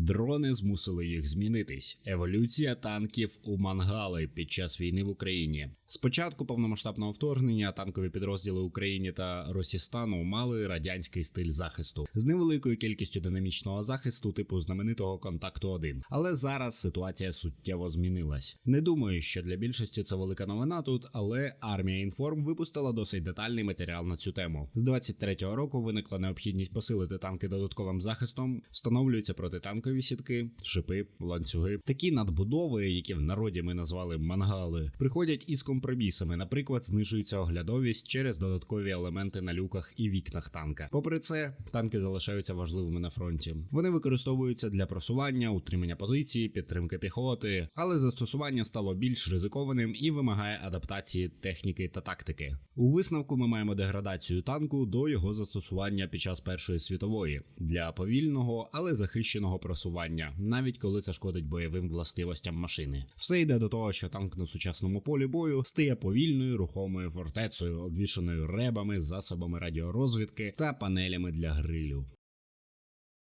Дрони змусили їх змінитись. Еволюція танків у мангали під час війни в Україні. Спочатку повномасштабного вторгнення танкові підрозділи України та Росістану мали радянський стиль захисту з невеликою кількістю динамічного захисту, типу знаменитого контакту 1 Але зараз ситуація суттєво змінилась. Не думаю, що для більшості це велика новина тут, але армія інформ випустила досить детальний матеріал на цю тему. З 23-го року виникла необхідність посилити танки додатковим захистом, встановлюються протитанкові сітки, шипи, ланцюги. Такі надбудови, які в народі ми назвали мангали, приходять із компромісами. Наприклад, знижується оглядовість через додаткові елементи на люках і вікнах танка. Попри це, танки залишаються важливими на фронті. Вони використовуються для просування, утримання позиції, підтримки піхоти, але застосування стало більш ризикованим і вимагає адаптації техніки та тактики. У висновку ми маємо деградацію танку до його застосування під час Першої світової для повільного, але захищеного просування, навіть коли це шкодить бойовим властивостям машини. Все йде до того, що танк на сучасному полі бою стає повільною рухомою фортецею, обвішаною ребами, засобами радіорозвідки та панелями для грилю.